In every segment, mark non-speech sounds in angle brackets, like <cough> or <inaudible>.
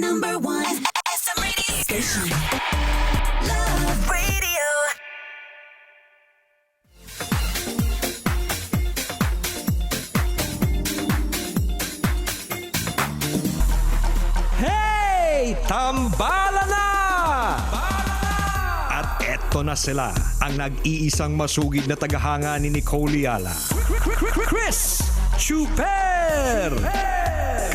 number one. SM Radio Station. Love Radio. Hey! Tambala na! At eto na sila, ang nag-iisang masugid na tagahanga ni Nicole Yala. Chris Chuper!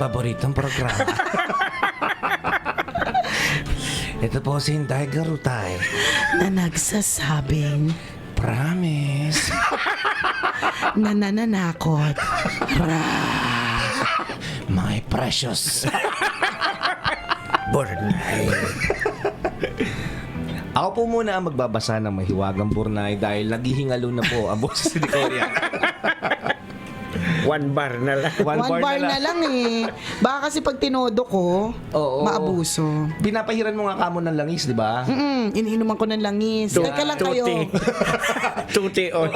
Paboritong programa. <laughs> Ito po si Inday Garutay. na nagsasabing Promise. <laughs> na nananakot. Ra. <laughs> My precious. Burnay. Ako po muna ang magbabasa ng mahiwagang Burnay dahil naghihingalo na po ang boses ni Korea. One bar na lang. One, One bar, na lang eh. Baka kasi pag tinodo ko, Oo. maabuso. Pinapahiran mo nga kamo ng langis, di ba? Mm, iniinuman ko ng langis. Tu- Teka lang kayo. Tuti. Tuti on.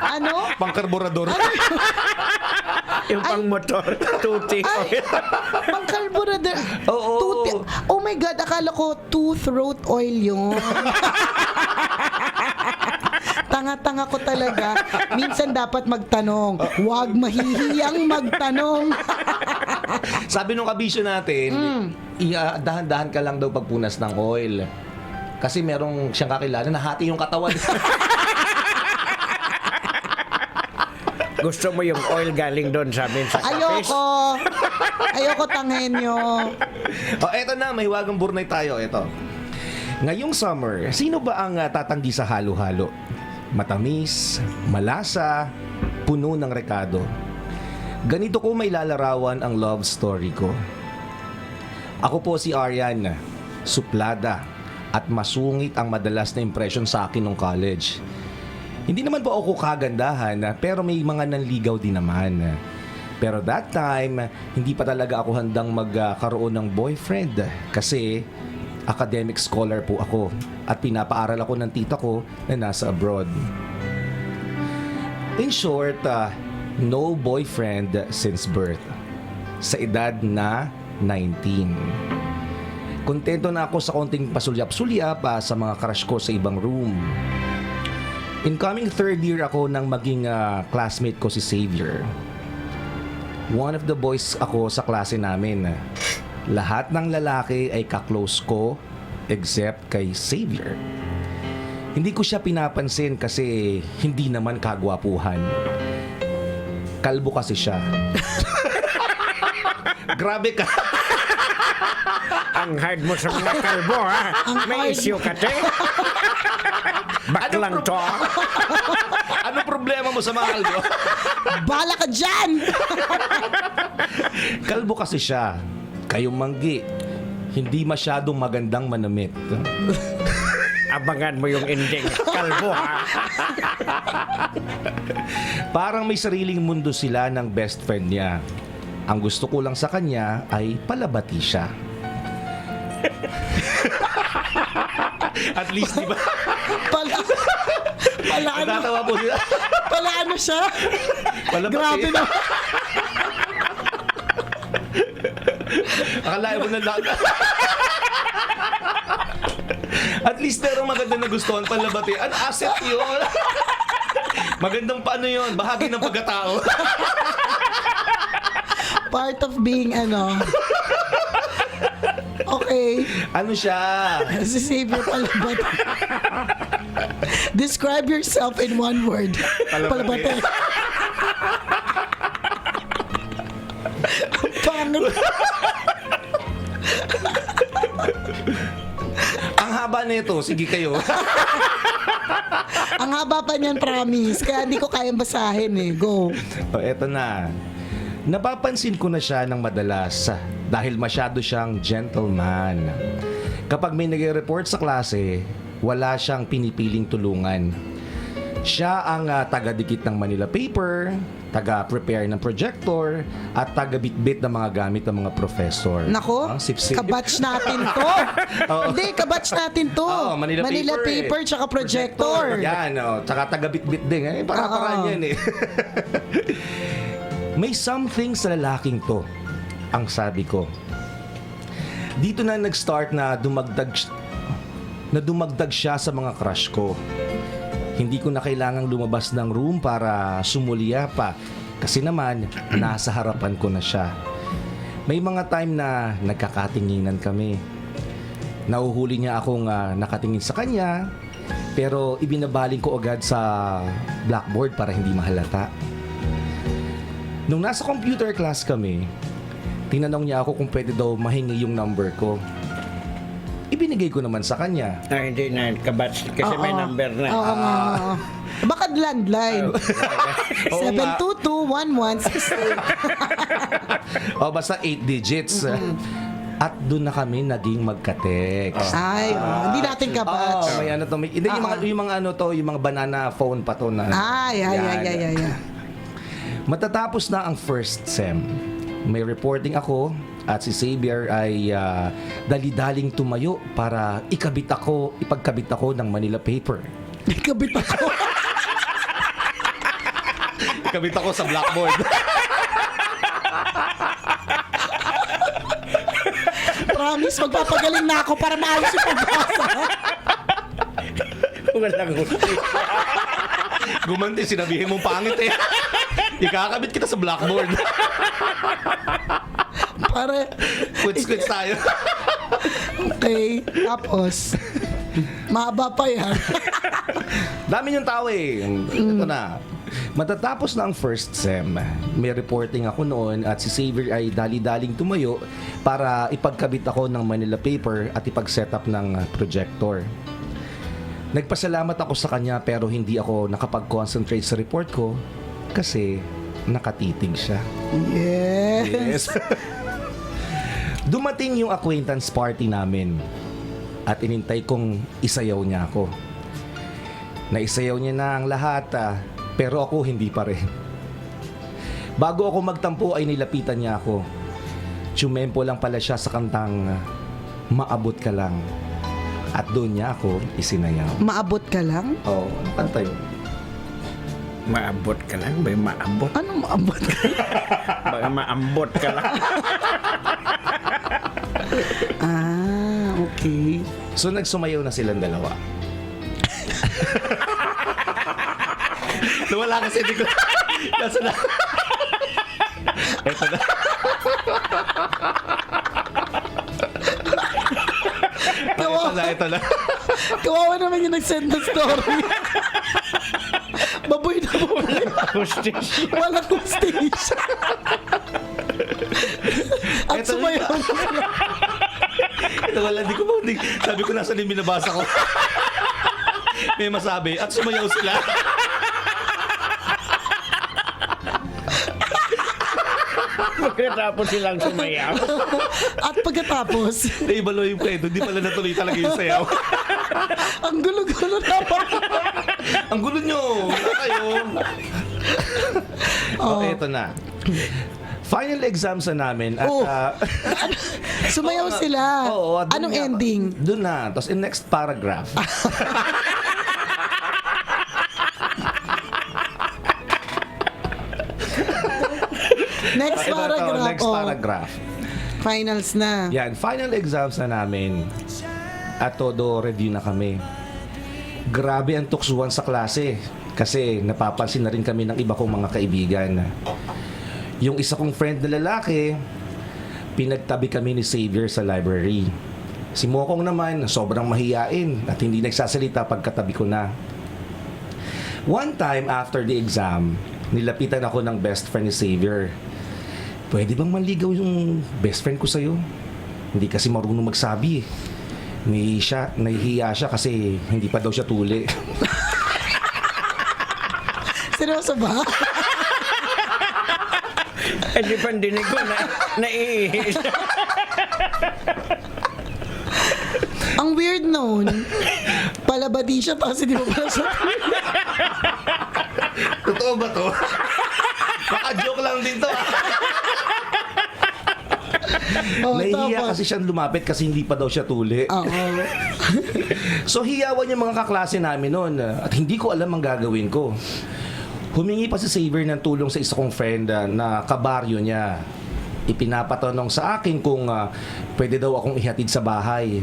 Ano? Pangkarburador. <laughs> Yung pang motor. Tuti on. Ay, <laughs> pangkarburador. Oo. Tuti- Oh my God, akala ko two-throat oil yun. <laughs> Tanga-tanga ko talaga. Minsan dapat magtanong. Huwag mahihiyang magtanong. <laughs> Sabi nung kabisyo natin, i- ah, dahan-dahan ka lang daw pagpunas ng oil. Kasi merong siyang kakilala, nahati yung katawan. <laughs> Gusto mo yung oil galing doon sa amin sa kapis? Ayoko. <laughs> Ayoko tanghen nyo. o eto na, may hiwagang burnay tayo. Eto. Ngayong summer, sino ba ang ah, tatanggi sa halo-halo? Matamis, malasa, puno ng rekado. Ganito ko may lalarawan ang love story ko. Ako po si Arian, suplada at masungit ang madalas na impression sa akin nung college. Hindi naman po ako kagandahan, pero may mga nanligaw din naman. Pero that time, hindi pa talaga ako handang magkaroon ng boyfriend kasi academic scholar po ako at pinapaaral ako ng tita ko na nasa abroad. In short, ah, no boyfriend since birth. Sa edad na 19. Kontento na ako sa konting pasulyap-sulyap ah, sa mga crush ko sa ibang room. Incoming third year ako nang maging ah, classmate ko si Xavier. One of the boys ako sa klase namin. Lahat ng lalaki ay kaklose ko except kay Xavier. Hindi ko siya pinapansin kasi hindi naman kagwapuhan. Kalbo kasi siya. <laughs> Grabe ka. Ang hard mo sa mga kalbo, ha? May issue ka, te? <laughs> Baklang to, ah. <laughs> ano problema mo sa mga kalbo? Bala ka dyan! Kalbo kasi siya. Kayong manggi. Hindi masyadong magandang manamit. <laughs> Abangan mo yung ending. Kalbo, ha? <laughs> Parang may sariling mundo sila ng best friend niya. Ang gusto ko lang sa kanya ay palabati siya. <laughs> At least, di ba? Pala, pala ano, Natatawa po sila. pala ano siya? Palabati. Grabe na. Akala mo na lang. At least merong maganda na gustuhan palabati. An asset yun. Magandang paano yun? Bahagi ng pagkatao. Part of being ano. Okay. ano siya? Si Xavier Palabate. Describe yourself in one word. Palabate. Pangit. Haba nito, sige kayo. <laughs> Ang haba pa niyan, promise. Kaya hindi ko kayang basahin eh. Go. o eto na. Napapansin ko na siya ng madalas dahil masyado siyang gentleman. Kapag may nag-report sa klase, wala siyang pinipiling tulungan. Siya ang ah, taga-dikit ng Manila paper, taga-prepare ng projector, at taga-bitbit ng mga gamit ng mga professor. Nako, Ah, sip-sip. kabatch natin to. <laughs> Hindi, kabatch natin to. Oo, Manila, paper, paper eh. tsaka projector. Yan, oh. Tsaka taga-bitbit din. Eh, para-paraan yan eh. <laughs> May something sa lalaking to, ang sabi ko. Dito na nag-start na dumagdag na dumagdag siya sa mga crush ko. Hindi ko na kailangang lumabas ng room para sumulya pa kasi naman <clears throat> nasa harapan ko na siya. May mga time na nagkakatinginan kami. Nauhuli niya akong ah, nakatingin sa kanya pero ibinabaling ko agad sa blackboard para hindi mahalata. Nung nasa computer class kami, tinanong niya ako kung pwede daw mahingi yung number ko. Ibinigay ko naman sa kanya. Ah, hindi na, kabats. Kasi may Oo. number na. Oo nga. oo. Baka landline. <laughs> Oo nga. 722-1168. O <laughs> basta 8 digits. At doon na kami naging magka-text. Ay, oh, hindi natin Oo, kabatch. may ano to. May, hindi, yung, mga, yung mga ano to, yung mga banana phone pa to na. Ay, ay, ay, Yan. ay, ay, ay. Matatapos na ang first sem. May reporting ako at si Xavier ay ah, dali-daling tumayo para ikabit ako, ipagkabit ako ng Manila paper. Kabit ako. Ikabit ako sa blackboard. Promise, magpapagaling na ako para maayos yung pagbasa. Walang gusto. Gumanti, sinabihin mong pangit eh. Ikakabit kita sa blackboard. Para, Quits-quits tayo. okay, tapos, mahaba pa yan. Dami yung tao eh. Ito na. Matatapos na ang first sem, may reporting ako noon at si Xavier ay dali-daling tumayo para ipagkabit ako ng Manila paper at ipag-set up ng projector. Nagpasalamat ako sa kanya pero hindi ako nakapag-concentrate sa report ko kasi nakatitig siya. Yes. Dumating yung acquaintance party namin at inintay kong isayaw niya ako. Naisayaw niya na ang lahat ah, pero ako hindi pa rin. Bago ako magtampo ay nilapitan niya ako. Tsumempo lang pala siya sa kantang ah, Maabot ka lang. At doon niya ako isinayaw. Maabot ka lang? Oo, oh, ano kanta yun? Maabot ka lang ba? Maabot? Ano maabot ka? <laughs> Baka maambot ka lang. <laughs> okay. So nagsumayaw na silang dalawa. Nawala kasi hindi ko... Nasa na... Ito na. ito na, ito na. Kawawa naman yung nag-send ng story. baboy na baboy. Hostage. Walang hostage. At Eto sumayaw na. Na. Ito wala, di ko ba, di, sabi ko nasa yung binabasa ko. May masabi, at sumayaw sila. Pagkatapos silang sumayaw. At pagkatapos, Naibalo yung kwento, di pala natuloy talaga yung sayaw. ang gulo-gulo naman. Ang gulo nyo! Wala kayo! oh, eto na. Final exams na namin at Oh. ah, <laughs> Sumayaw sila. Oo, dun Anong nga- ending? Doon na. Tapos in next paragraph. <laughs> Next Ito, ito, paragraph. next oh. paragraph. Finals na. Yan, final exams na namin. At todo review na kami. Grabe ang tuksuhan sa klase. Kasi napapansin na rin kami ng iba kong mga kaibigan. Yung isa kong friend na lalaki, pinagtabi kami ni Xavier sa library. Si Mokong naman, sobrang mahiyain at hindi nagsasalita pagkatabi ko na. One time after the exam, nilapitan ako ng best friend ni Xavier. Pwede bang manligaw yung best friend ko sa'yo? Hindi kasi marunong magsabi eh. Nahihiya siya, nahihiya siya kasi hindi pa daw siya tuli. <laughs> Seryoso ba? <laughs> Eh, di pandinig ko na, naiihis. Ang weird nun. Palabadi siya tapos hindi mo pala siya. Totoo ba to? Baka joke lang din to. ah. Oh, Nahihiya tapos- kasi siyang lumapit kasi hindi pa daw siya tuli. Oo. So hiyawan yung mga kaklase namin noon uh, at hindi ko alam ang gagawin ko. Humingi pa si Xavier ng tulong sa isa kong friend uh, na kabaryo niya. Ipinapatanong sa akin kung uh, pwede daw akong ihatid sa bahay.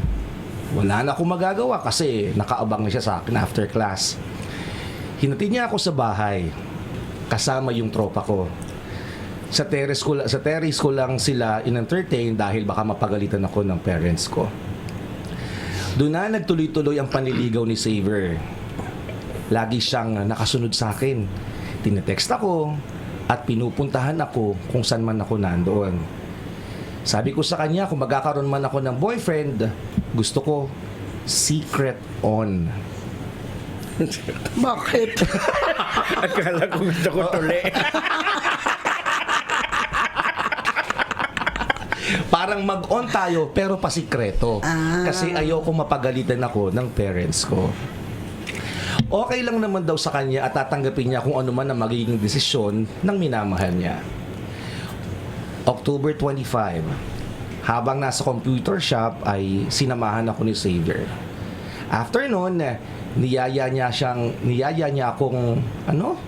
Wala na akong magagawa kasi nakaabang na siya sa akin after class. Hinatid niya ako sa bahay kasama yung tropa ko. Sa terrace ko, sa terrace ko lang sila in-entertain dahil baka mapagalitan ako ng parents ko. Doon na nagtuloy-tuloy ang panliligaw ni Xavier. Lagi siyang nakasunod sa akin. Tinetext ako at pinupuntahan ako kung saan man ako nandoon. Sabi ko sa kanya kung magkakaroon man ako ng boyfriend, gusto ko secret on. <laughs> Bakit? <laughs> Akala ko gusto ko tuli. <laughs> Parang mag-on tayo pero pasikreto. Ah. Kasi ayoko mapagalitan ako ng parents ko. Okay lang naman daw sa kanya at tatanggapin niya kung ano man ang magiging desisyon ng minamahal niya. October 25, habang nasa computer shop ay sinamahan ako ni Xavier. After noon, niyaya niya siyang, niyaya niya akong, ano?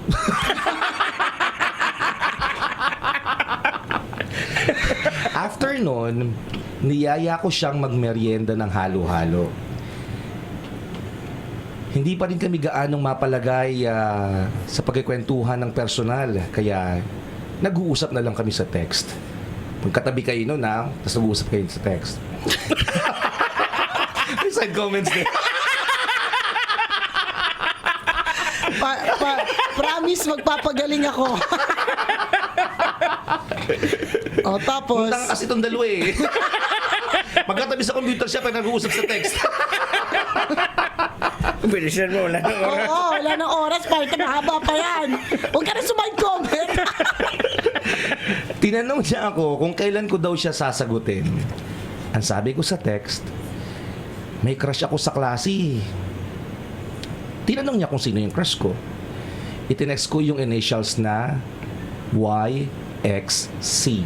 <laughs> After nun, niyaya ko siyang magmeryenda ng halo-halo. Hindi pa rin kami gaanong mapalagay ah, sa pagkikwentuhan ng personal. Kaya nag-uusap na lang kami sa text. Magkatabi kayo nun ha, tapos nag-uusap kayo sa text. <laughs> May side comments din. Pa, pa, promise magpapagaling ako. <laughs> o tapos, Tanga kasi itong dalawa eh. <laughs> Magkatabi sa computer siya pag nag-uusap sa text. Bilisan mo, wala oo, oras. wala nang oras pa. Ito mahaba pa yan. Huwag ka na sumay comment. <laughs> Tinanong niya ako kung kailan ko daw siya sasagutin. Ang sabi ko sa text, may crush ako sa klase. Tinanong niya kung sino yung crush ko. Itinext ko yung initials na YXC.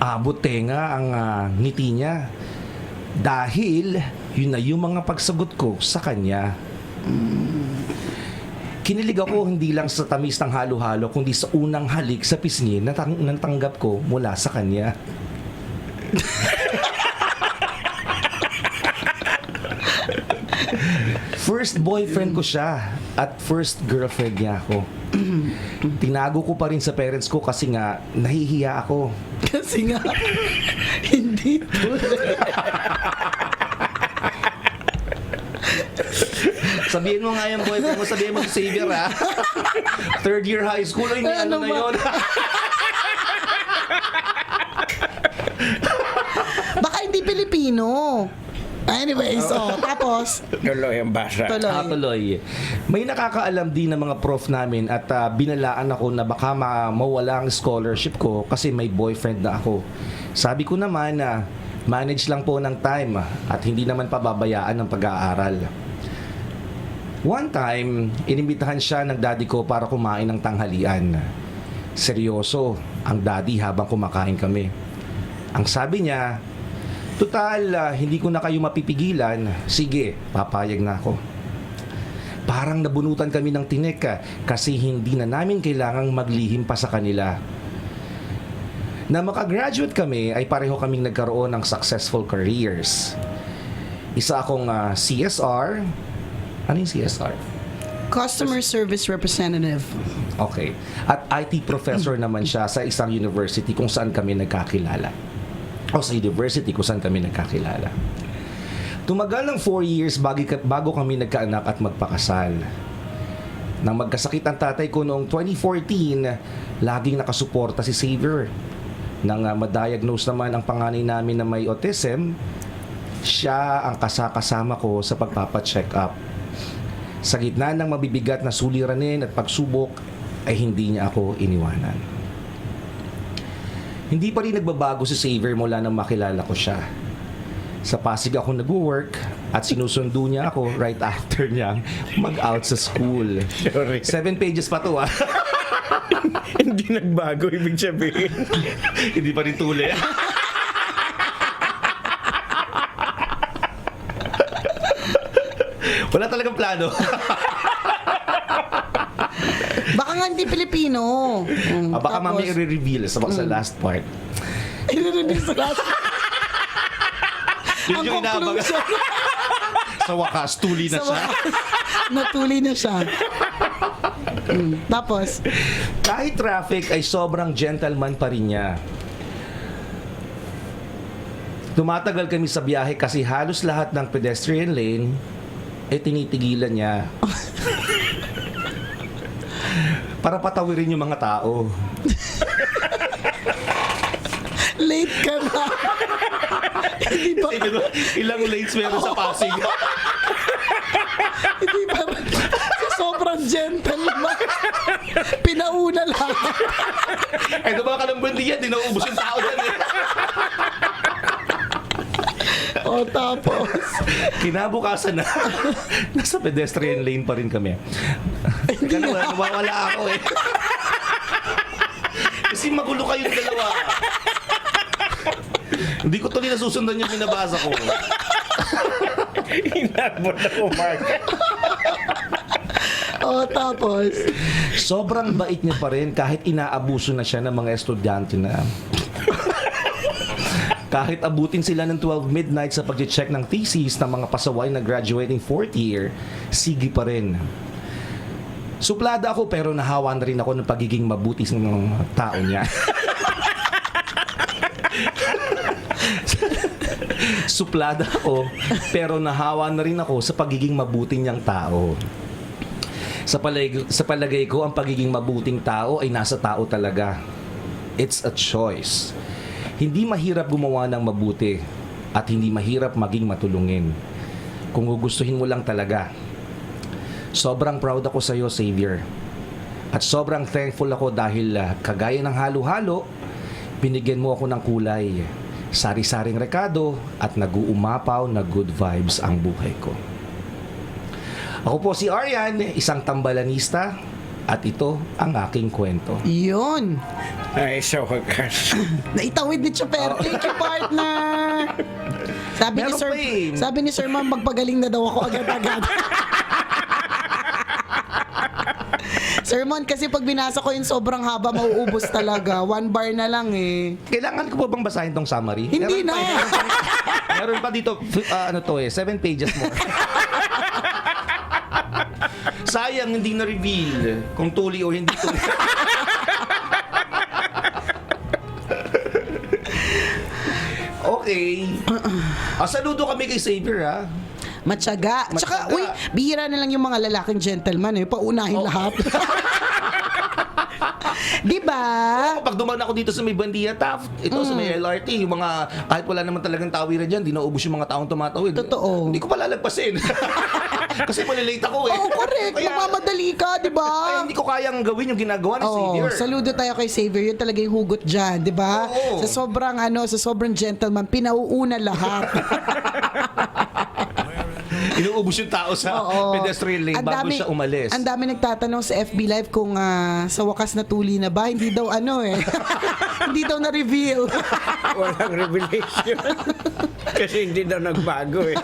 Abot tenga ang ah, ngiti niya. Dahil yun na yung mga pagsagot ko sa kanya. Kinilig ako hindi lang sa tamis ng halo-halo kundi sa unang halik sa pisngi na tang- natanggap ko mula sa kanya. <laughs> first boyfriend ko siya at first girlfriend niya ako. <clears throat> Tinago ko pa rin sa parents ko kasi nga nahihiya ako. Kasi nga, <laughs> hindi tuloy. <laughs> Sabihin mo nga yung boyfriend mo, sabihin mo si Xavier ha. Third year high school, ay, ano, Ano na ba? yun. Baka hindi Pilipino. Anyways, oh, tapos, Tuloy ang basa. tuloy. Ah, tuloy. May nakakaalam din ng mga prof namin at ah, binalaan ako na baka ma- mawala ang scholarship ko kasi may boyfriend na ako. Sabi ko naman na manage lang po ng time at hindi naman pababayaan ng pag-aaral. One time, inimbitahan siya ng daddy ko para kumain ng tanghalian. Seryoso ang daddy habang kumakain kami. Ang sabi niya, Total, ah, hindi ko na kayo mapipigilan. Sige, papayag na ako. Parang nabunutan kami ng tinik ah, kasi hindi na namin kailangang maglihim pa sa kanila. Na makagraduate kami ay pareho kaming nagkaroon ng successful careers. Isa akong ah, CSR. Ano yung CSR? Customer Service Representative. Okay. At IT professor naman siya sa isang university kung saan kami nagkakilala. O sa university kung saan kami nagkakilala. Tumagal ng 4 years bago, bago kami nagkaanak at magpakasal. Nang magkasakit ang tatay ko noong 2014, laging nakasuporta si Xavier. Nang uh, madiagnose naman ang panganay namin na may autism, siya ang kasakasama ko sa pagpapacheck up. Sa gitna ng mabibigat na suliranin at pagsubok, ay hindi niya ako iniwanan. Hindi pa rin nagbabago si Xavier mula nang makilala ko siya. Sa Pasig ako nag-work at sinusundo niya ako right after niya mag-out sa school. Sorry. Seven pages pa to ah. <laughs> Hindi nagbago, ibig sabihin. <laughs> Hindi pa rin tuli. Wala talagang plano. <laughs> Baka nga hindi Pilipino. Mm, Ah, baka tapos, mami i-reveal sa, sa last part. <laughs> i-release sa last. <laughs> Yun Ang yung inaabangan. conclusion. Sa wakas, tuli na Sa siya. Natuli na siya. Mm, tapos, Kahit traffic ay sobrang gentleman pa rin niya. Tumatagal kami sa biyahe kasi halos lahat ng pedestrian lane ay tinitigilan niya. Para patawirin yung mga tao. late ka na. hindi ba, ilang lanes meron sa Pasig. hindi ba, sa sobrang gentleman. Pinauna lang. eh, diba ka ng bandiyan, di nauubos yung tao dyan eh. O tapos, <laughs> Kinabukasan na, <laughs> nasa pedestrian lane pa rin kami. Teka na, wala- nawawala ako eh. <laughs> Kasi magulo kayong dalawa. Hindi ko tuloy nasusundan yung binabasa ko. Inabot ako, Mark. o tapos, Sobrang bait niya pa rin kahit inaabuso na siya ng mga estudyante na. Kahit abutin sila ng 12 midnight sa pag-check ng thesis ng mga pasaway na graduating fourth year, sige pa rin. Suplada ako pero nahawa na rin ako ng pagiging mabuti ng tao niya. <laughs> Suplada ako pero nahawa na rin ako sa pagiging mabuti niyang tao. Sa palagay, sa palagay ko, ang pagiging mabuting tao ay nasa tao talaga. It's a choice. Hindi mahirap gumawa ng mabuti at hindi mahirap maging matulungin. Kung gugustuhin mo lang talaga. Sobrang proud ako sa iyo, Savior. At sobrang thankful ako dahil ah, kagaya ng halo-halo, binigyan mo ako ng kulay. Sari-saring rekado at nag-uumapaw na good vibes ang buhay ko. Ako po si Aryan, isang tambalanista at ito ang aking kwento. yun. Ay, sa wakas. <clears throat> Naitawid ni Chopper. Thank you, partner. Sabi ni Meron Sir, pa eh. sabi ni Sir Ma'am, magpagaling na daw ako agad-agad. <laughs> Sermon, kasi pag binasa ko yung sobrang haba, mauubos talaga. One bar na lang eh. Kailangan ko ba bang basahin tong summary? Hindi Meron na. pa, meron, pa, meron pa dito, ah, ano to eh, seven pages more. <laughs> Sayang, hindi na-reveal kung tuli o hindi tuli. okay. Ah, saludo kami kay Xavier ha. Matyaga. Tsaka, Matyaga. uy, bihira na lang yung mga lalaking gentleman eh. Paunahin lahat. <laughs> Di ba? Kapag dumaan ako dito sa may Bandia Taft, ito sa may LRT, yung mga, kahit wala naman talagang tawiran dyan, di naubos yung mga taong tumatawid. Totoo. Hindi ko palalagpasin. <laughs> Kasi malilate ako eh. Oo, correct. Kaya- Nagmamadali ka, di ba? Ay, hindi ko kayang gawin yung ginagawa ni Oo, Xavier. saludo tayo kay Xavier. Yun talaga yung hugot dyan, di ba? Oo. Sa sobrang ano, sa sobrang gentleman, pinauuna lahat. <laughs> Inuubos yung tao sa Oo. pedestrian lane Ang bago dami- siya umalis. Ang dami nagtatanong sa FB Live kung ah, sa wakas na tuli na ba. Hindi daw ano eh. <laughs> hindi daw na-reveal. <laughs> Walang revelation. Kasi hindi daw nagbago eh.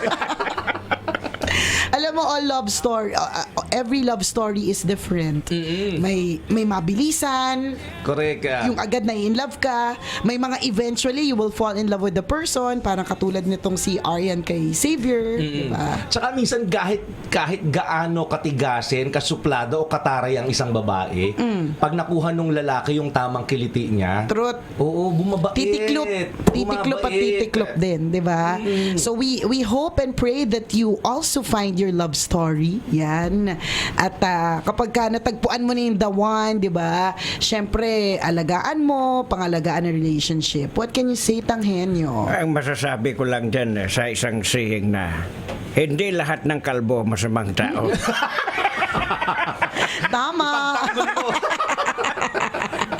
All love story, uh, uh, every love story is different. May may mabilisan, Correct. ah. yung agad na in love ka, may mga eventually you will fall in love with the person, parang katulad nitong si Aryan kay Xavier, di ba? Tsaka minsan kahit kahit gaano katigasin, kasuplado o kataray ang isang babae, pag nakuha nung lalaki yung tamang kiliti niya, Truth. oo, bumabait. Titiklop, titiklop at titiklop din, di ba? So we we hope and pray that you also find your love story. Yan. At ah, kapag ka natagpuan mo na yung the one, di ba? Siyempre, alagaan mo, pangalagaan ng relationship. What can you say, Tanghenyo? Ang masasabi ko lang dyan eh, sa isang saying na hindi lahat ng kalbo masamang tao. <laughs> Tama.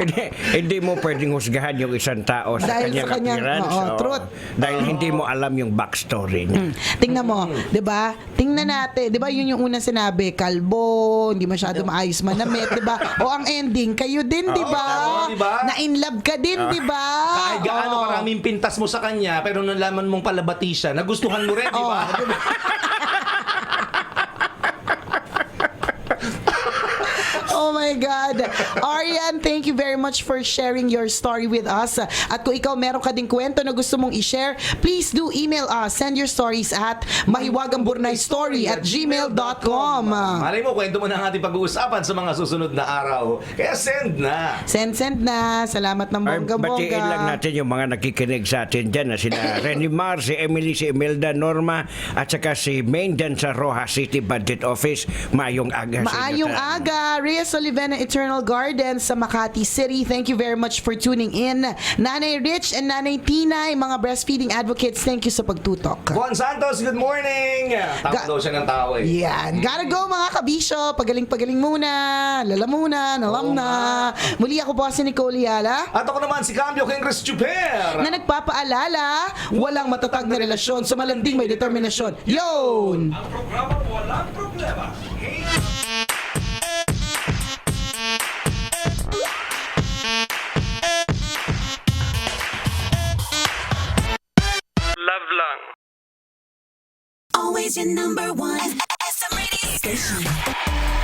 Hindi, hindi mo pwedeng husgahan yung isang tao sa Dahil kanyang sa kanyang- appearance. oo, oo. truth. Dahil hindi mo alam yung backstory niya. Tingnan mo, 'di ba? Tingnan natin, 'di ba? Yun yung unang sinabi, kalbo, hindi masyado maayos manamit, 'di ba? O ang ending, kayo din, 'di ba? tama, 'di ba? Na in love ka din, 'di ba? Kahit gaano Oo. karaming pintas mo sa kanya, pero nung nalaman mong palabati siya, nagustuhan mo rin, di ba? Oo, 'di <laughs> ba? Oh my God. Arian, thank you very much for sharing your story with us. At kung ikaw meron ka ding kwento na gusto mong i-share, please do email us. Send your stories at mahiwagangburnaystory at gmail.com. Malay mo, kwento mo na ang ating pag-uusapan sa mga susunod na araw. Kaya send na. Send, send na. Salamat ng bongga-bongga. batiin lang natin yung mga nakikinig sa atin dyan na sina <laughs> Renny Mar, si Emily, si Imelda, Norma, at saka si Main dyan sa Roja City Budget Office. Maayong aga. sa inyo Maayong tayo. aga, Rhea Sullivan ng Eternal Gardens sa Makati City. Thank you very much for tuning in. Nanay Rich and Nanay Tinay, mga breastfeeding advocates, thank you sa pagtutok. Juan Santos, good morning! Ga- daw siya ng tao eh. Yan. Gotta go mga kabisyo. Pagaling-pagaling muna. Lala muna. Nalam Oo na. Muli ako po si Nicole Yala. At ako naman si Cambio King Chris Chuper. Na nagpapaalala, walang matatag na relasyon sa malanding may determinasyon. Yun! Ang programa walang problema. Always your number one SM radio station.